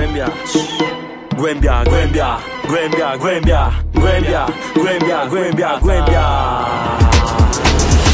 zagłębiać Głębia, głębia, głębia, głębia, głębia, głębia, głębia, głębia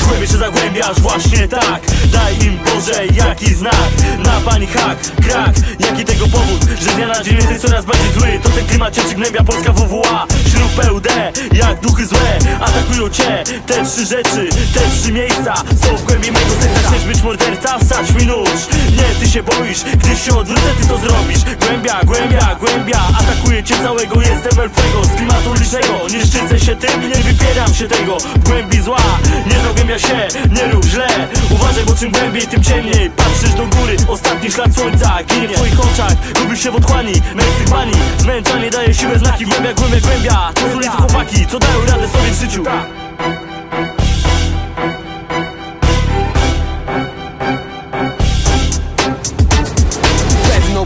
Głębiej się zagłębiasz, właśnie tak. Daj im Boże jaki znak. Na pani hak, krak. Jaki tego powód, że z dnia na dzień jesteś coraz bardziej zły. To ten klimat cię przygnębia Polska WWA Ślub PUD, jak duchy złe. Atakują cię, te trzy rzeczy Te trzy miejsca. Są w głębi mego serca. Chcesz być morderca? Wsadź mi nóż. Nie, ty się boisz, gdy się odwrócę ty to zrobisz. Głębia, głębia, głębia. Atakuję cię całego, jestem elfego. Z klimatu licznego, nie szczycę się tym Nie wypieram się tego, w głębi zła. Nie zagłębia się, nie rób źle. Uważaj, bo czym głębiej, tym ciemniej. Patrzysz do góry, ostatni ślad słońca Ginie. W twoich oczach, gubisz się w otchłani Męskich bani, zmęczanie daje siłę znaki Głębia, głębia, głębia. To ulicy chłopaki, co dają radę sobie w życiu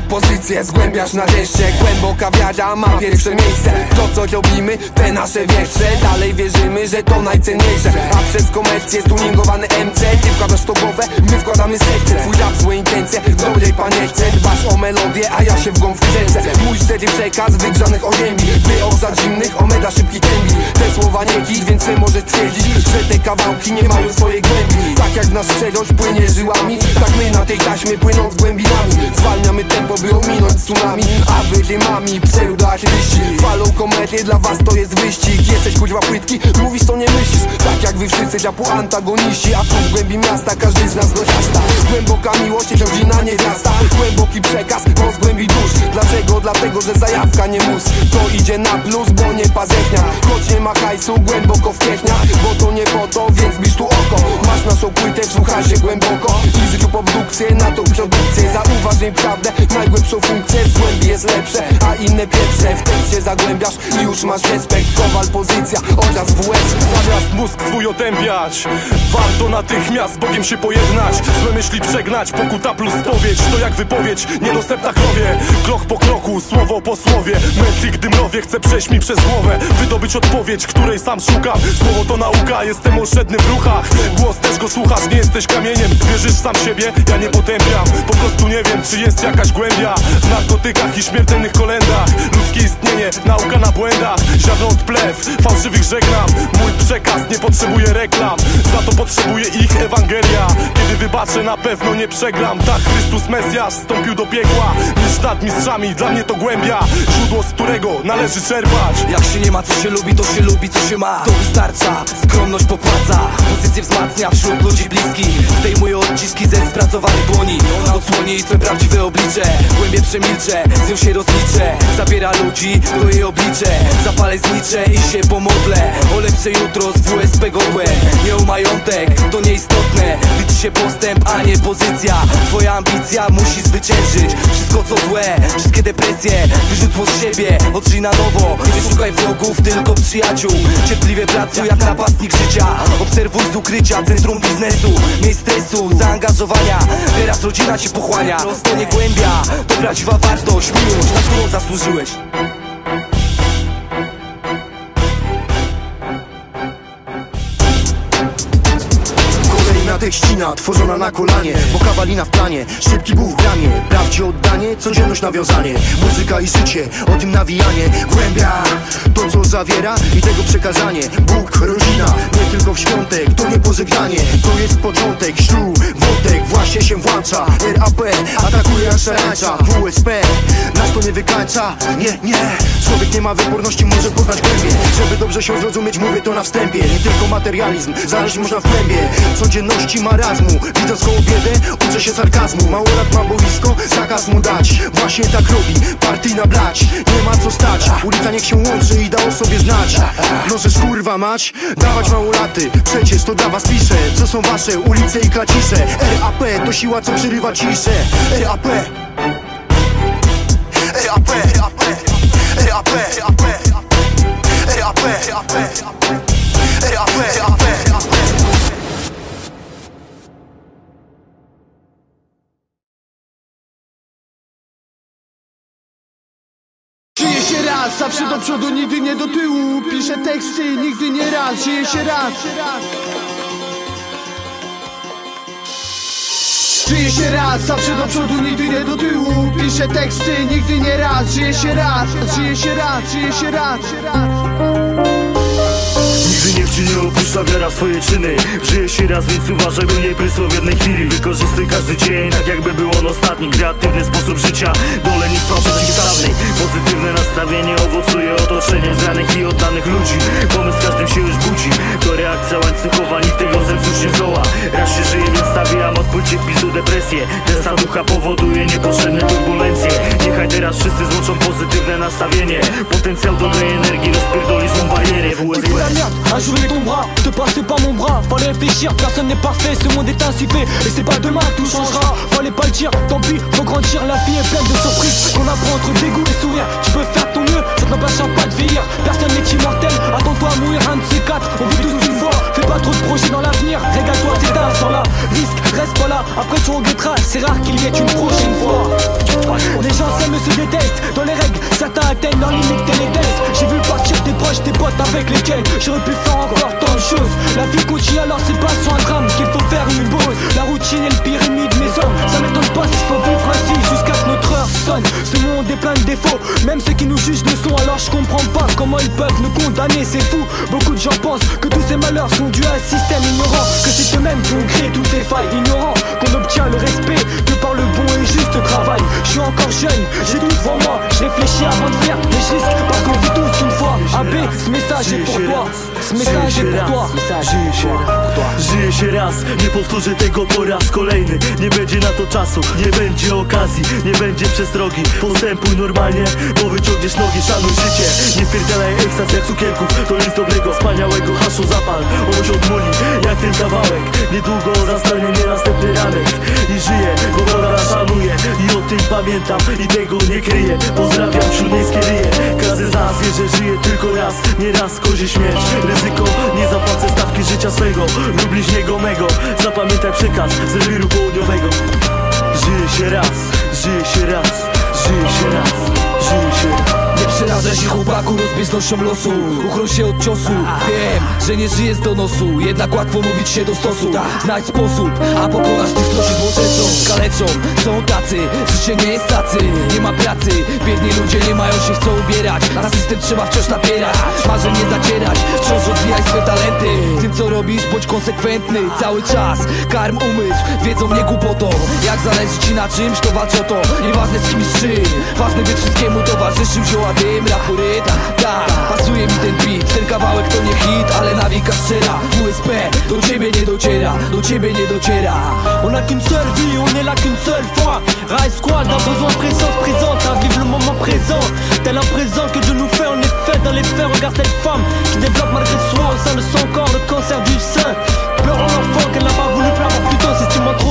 Pozycję zgłębiasz na deszcze Głęboka wiara ma pierwsze miejsce. To co robimy, te nasze wiersze. Dalej wierzymy, że to najcenniejsze. A przez komercję stuningowany MC Ty wkładasz to głowę, my wkładamy serce. Twój rap złe intencje, dobrej panierce. Dbasz o melodię, a ja się w gąb wkręcę. Mój szczery przekaz wygrzanych ojębi By obsad zimnych, omeda szybki tęgi Te słowa nie git, więc ty możesz twierdzić Że te kawałki nie mają swojej głębi. Tak jak nasza szczerość płynie żyłami Tak my na tej taśmie płyną z głębinami Zwalniamy tempo, by ominąć tsunami A wy rymami, pseudoartyści Falą komedię, dla was to jest wyścig. Jesteś kurwa płytki, mówisz to nie myślisz. Tak jak wy wszyscy rapu antagoniści A tu w głębi miasta każdy z nas dorasta Głęboka miłość, rodzina niewiasta Głęboki przekaz, moc głębi dusz. Dlaczego? Dlatego, że zajawka nie mus. To idzie na plus, bo nie pazechnia. Choć nie ma hajsu, głęboko wpiechnia Bo to nie po to, więc bisz tu oko. Masz naszą płytę, wsłuchaj się głęboko I zrób obdukcję na tą produkcję. Zauważ prawdę, najgłębszą funkcję W głębi jest lepsze, a inne pieprze W tekst się zagłębiasz i już masz respekt. Kowal pozycja, oraz WS Zamiast mózg swój otępiać. Warto natychmiast Bogiem się pojednać. Złe myśli przegnać, pokuta plus spowiedź To jak wypowiedź, niedostępna krowie. Krok po kroku, słowo po słowie. Mętlik dymrowie chce przejść mi przez głowę. Wydobyć odpowiedź, której sam szukam. Słowo to nauka, jestem oszczędny w ruchach. Głos też go słuchasz, nie jesteś kamieniem. Wierzysz sam siebie, ja nie potępiam. Po prostu nie wiem, czy jest jakaś głębia W narkotykach i śmiertelnych kolendach. Ludzkie istnienie, nauka na błędach. Ziarno od plew, fałszywych żegnam. Mój przekaz nie potrzebuje reklam. Za to potrzebuje ich Ewangelia. Kiedy wybaczę na pewno nie przegram. Tak Chrystus Mesjasz wstąpił do piekła Mistrz nad mistrzami, dla mnie to głębia. Źródło, z którego należy czerpać. Jak się nie ma co się lubi, to się lubi co się ma. To wystarcza, skromność popłaca. Pozycję wzmacnia wśród ludzi bliskich. Zdejmuje odciski ze spracowanych dłoni. Odsłoni twoje prawdziwe oblicze Głębie przemilczę, z nią się rozliczę. Zabiera ludzi, to jej oblicze. Zapalę znicze i się pomodlę. O lepsze jutro z WSP godłe Nie majątek, to nieistotne. Liczy się postęp, a nie pozycja. Twoja ambicja musi zwyciężyć Wszystko co złe, wszystkie depresje Wyrzuć z siebie, odżyj na nowo Nie szukaj wrogów, tylko przyjaciół. Cierpliwie pracuj jak napastnik życia. Obserwuj z ukrycia centrum biznesu. Miejsc stresu, zaangażowania. Teraz rodzina cię pochłania. To nie głębia, prawdziwa wartość Miłość, na którą zasłużyłeś. Teścina, tworzona na kolanie Bo kawalina w planie, szybki ból w bramie Prawdzie oddanie, codzienność nawiązanie. Muzyka i życie, o tym nawijanie. Głębia, to co zawiera i tego przekazanie. Bóg, rodzina, nie tylko w świątek To nie pożegnanie, to jest początek Ślub, włącza RAP, atakuje aż szarańcza WSP, nas to nie wykańcza Nie, nie, człowiek nie ma wyporności Może poznać głębiej, żeby dobrze się zrozumieć Mówię to na wstępie, nie tylko materializm Znaleźć można w kłębie codzienności marazmu Widząc koło biedę, uczę się sarkazmu. Mało lat ma boisko, zakaz mu dać. Właśnie tak robi, partyjna blać Nie ma co stać, ulica niech się łączy i da o sobie znać. Możesz kurwa mać, dawać małolaty. Przecież to dla was piszę, co są wasze ulice i klacisze? RAP to siła co przerywa ciszę. RAP RAP RAP RAP RAP RAP RAP RAP Żyje się raz, zawsze do przodu, nigdy nie do tyłu. Piszę teksty, nigdy nie raz, żyje się raz Żyje się raz, zawsze do przodu, nigdy nie do tyłu. Piszę teksty, nigdy nie raz. Żyje się raz, żyje się raz, żyje się raz Nigdy niech ci nie opuszcza wiara swoje czyny. Żyje się raz, więc uważaj, by nie prysło w jednej chwili. Wykorzystuj każdy dzień, tak jakby był on ostatni. Kreatywny sposób życia, do lenistwa przeciwstawnej Pozytywne nastawienie owocuje otoczeniem Znanych i oddanych ludzi. Pomysł każdym się już budzi. To reakcja łańcuchowa, nikt tego zemstu nie zdoła. Raz się żyje, więc stawiam odpłycie wpis do depresję. Testa ducha powoduje niepotrzebne turbulencje. Niechaj teraz wszyscy złączą pozytywne nastawienie. Potencjał dobrej energii rozpierdoli złą barierę Tu peux la merde, un jour il tombera, te passe pas mon bras, fallait réfléchir, personne n'est parfait, ce monde est ainsi fait, et c'est pas demain tout changera, fallait pas le dire, tant pis, faut grandir, la vie est pleine de surprises, qu'on apprend entre dégoût et sourire, tu peux faire ton mieux, ça n'empêchera pas de vieillir, personne n'est immortel, attends-toi à mourir, un de ces quatre, on vit tous une fois, fais pas trop de projets dans l'avenir, régale-toi, c'est un instant là, risque, reste pas là, après tu regretteras, c'est rare qu'il y ait une prochaine fois. Les gens s'aiment se détestent, dans les règles, certains atteignent leurs limites et les proches, tes potes avec lesquels j'aurais pu faire encore tant de choses. La vie continue alors c'est pas sur un drame qu'il faut faire une pause. La routine est le pire ennemi de mes hommes. Ça m'étonne pas s'il faut vivre ainsi jusqu'à que notre heure sonne. Ce monde est plein de défauts, même ceux qui nous jugent le sont. Alors je comprends pas comment ils peuvent nous condamner, c'est fou. Beaucoup de gens pensent que tous ces malheurs sont dus à un système ignorant. Que c'est eux-mêmes qui ont créé toutes ces failles, ignorant qu'on obtient le respect que par le bon et juste travail. Je suis encore jeune, j'ai tout devant moi. Je réfléchis avant de faire, mais je risque 那些果果 message est pour toi. Żyje się raz, żyje się raz Nie powtórzę tego po raz kolejny. Nie będzie na to czasu, nie będzie okazji Nie będzie przestrogi, postępuj normalnie Bo wyciągniesz nogi, szanuj życie. Nie wpierdalaj ekstas jak cukierków To list dobrego, wspaniałego haszu zapal. On się odmuli, jak ten kawałek. Niedługo zastanie mnie następny ranek. I żyję, bo woda szanuje. I o tym pamiętam i tego nie kryję. Pozdrawiam śródmiejskie ryje. Każdy z nas wie, że żyje tylko raz Nie raz kozie śmierć Ryzyko, nie zapłacę stawki życia swego Lub bliźniego mego. Zapamiętaj przekaz z rewiru południowego. Żyje się raz Żyje się raz, żyje się raz Przerażaj się chłopaku rozbieżnością losu. Uchroń się od ciosu. Wiem, że nie żyję z donosu. Jednak łatwo mówić się do stosu. Znajdź sposób, a pokonasz tych, co się złorzeczą. Skaleczą, są tacy Życie nie jest tacy, nie ma pracy. Biedni ludzie nie mają się w co ubierać. Na system trzeba wciąż napierać. Marzeń nie zacierać, wciąż rozwijaj swe talenty. Tym co robisz, bądź konsekwentny. Cały czas, karm umysł. Wiedzą mnie głupotą. Jak zależy ci na czymś, to walcz o to. Nieważne z kim z czym Ważne by wszystkiemu towarzyszył zioła dym, On n'a qu'une seule vie, on est là qu'une seule fois. Rise Squad a besoin de présence présente à vivre le moment présent. Tel un présent que Dieu nous fait, en effet, dans les faits, regarde cette femme qui développe malgré soi au sein de son corps le cancer du sein. Pleurant l'enfant qu'elle n'a pas voulu plaire plus tôt, s'estimant trop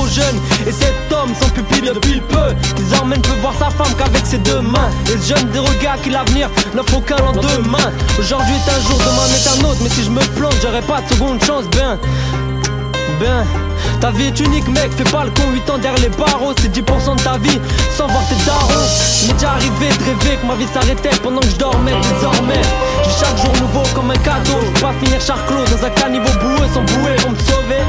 homme sans pupille depuis peu, désormais ne peut voir sa femme qu'avec ses deux mains. Et ce jeune des regards qui l'avenir n'offre aucun lendemain. Aujourd'hui est un jour, demain est un autre, mais si je me plante, j'aurai pas de seconde chance, ben. Ben, ta vie est unique mec, fais pas le con 8 ans derrière les barreaux C'est 10% de ta vie, sans voir tes darons. M'est déjà arrivé de rêver que ma vie s'arrêtait pendant que je dormais Désormais, j'ai chaque jour nouveau comme un cadeau Je pas finir charclos dans un caniveau boueux sans bouée pour me sauver.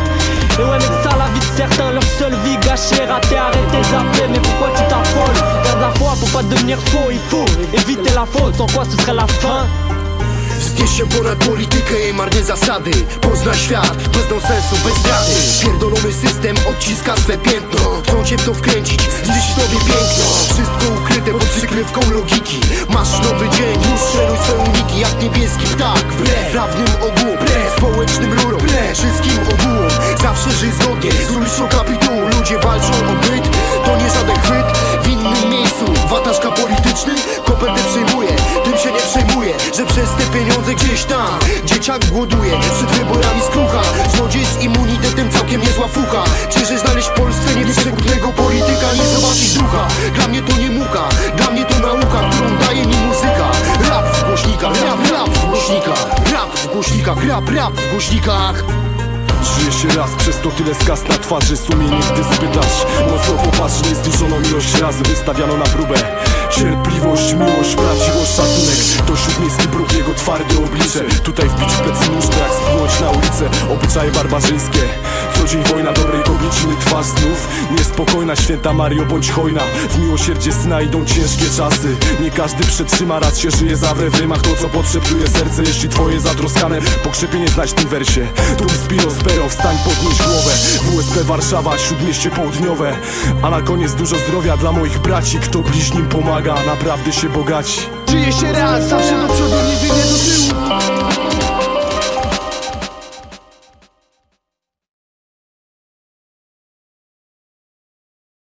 Et ouais mec ça la vie de certains, leur seule vie gâchée, ratée, arrêtée, zappée. Mais pourquoi tu t'affoles? Garde la foi pour pas devenir faux, il faut éviter la faute Sans quoi ce serait la fin Wznieś się ponad politykę i marne zasady. Poznaj świat, bez sensu, bez zdrady Pierdolony system odciska swe piętno. Chcą cię w to wkręcić, zniszczyć tobie piękno. Wszystko ukryte pod przykrywką logiki. Masz nowy dzień, już szeruj swe uniki Jak niebieski ptak, wbrew prawnym ogółom Wbrew społecznym rurom, wbrew wszystkim ogółom. Zawsze żyj zgodnie z uliczną kapitułą Ludzie walczą o byt, przez te pieniądze gdzieś tam. Dzieciak głoduje, przed wyborami skrucha. Złodziej z immunitetem całkiem niezła fucha. Cieszę znaleźć w Polsce nieprzekutnego polityka Nie zobaczyć ducha, dla mnie to nie muka Dla mnie to nauka, którą daje mi muzyka. Rap w głośnikach, rap, rap w głośnikach. Rap w głośnikach, rap, rap w głośnikach. Żyje się raz, przez to tyle skaz na twarzy Sumienie, gdy spytasz Mocno popatrz, niezliczoną ilość razy wystawiano na próbę Cierpliwość, miłość, prawdziwość, szacunek. To Śródmiejski bruch, jego twarde oblicze. Tutaj wbić w plecy nóż, jak spłynąć na ulicę Obyczaje barbarzyńskie. Co dzień wojna dobrej kobieciny twarz znów. Niespokojna święta Mario bądź hojna. W miłosierdzie syna idą ciężkie czasy. Nie każdy przetrzyma, raz się żyje zawre w To co potrzebuje serce, jeśli twoje zatroskane Pokrzepienie znać w tym wersie. Tu Spiro Spero, wstań podnieś głowę. WSP Warszawa, Śródmieście Południowe. A na koniec dużo zdrowia dla moich braci Kto bliźnim pomaga, naprawdę się bogaci. Żyje się raz, zawsze do przodu, nigdy nie do tyłu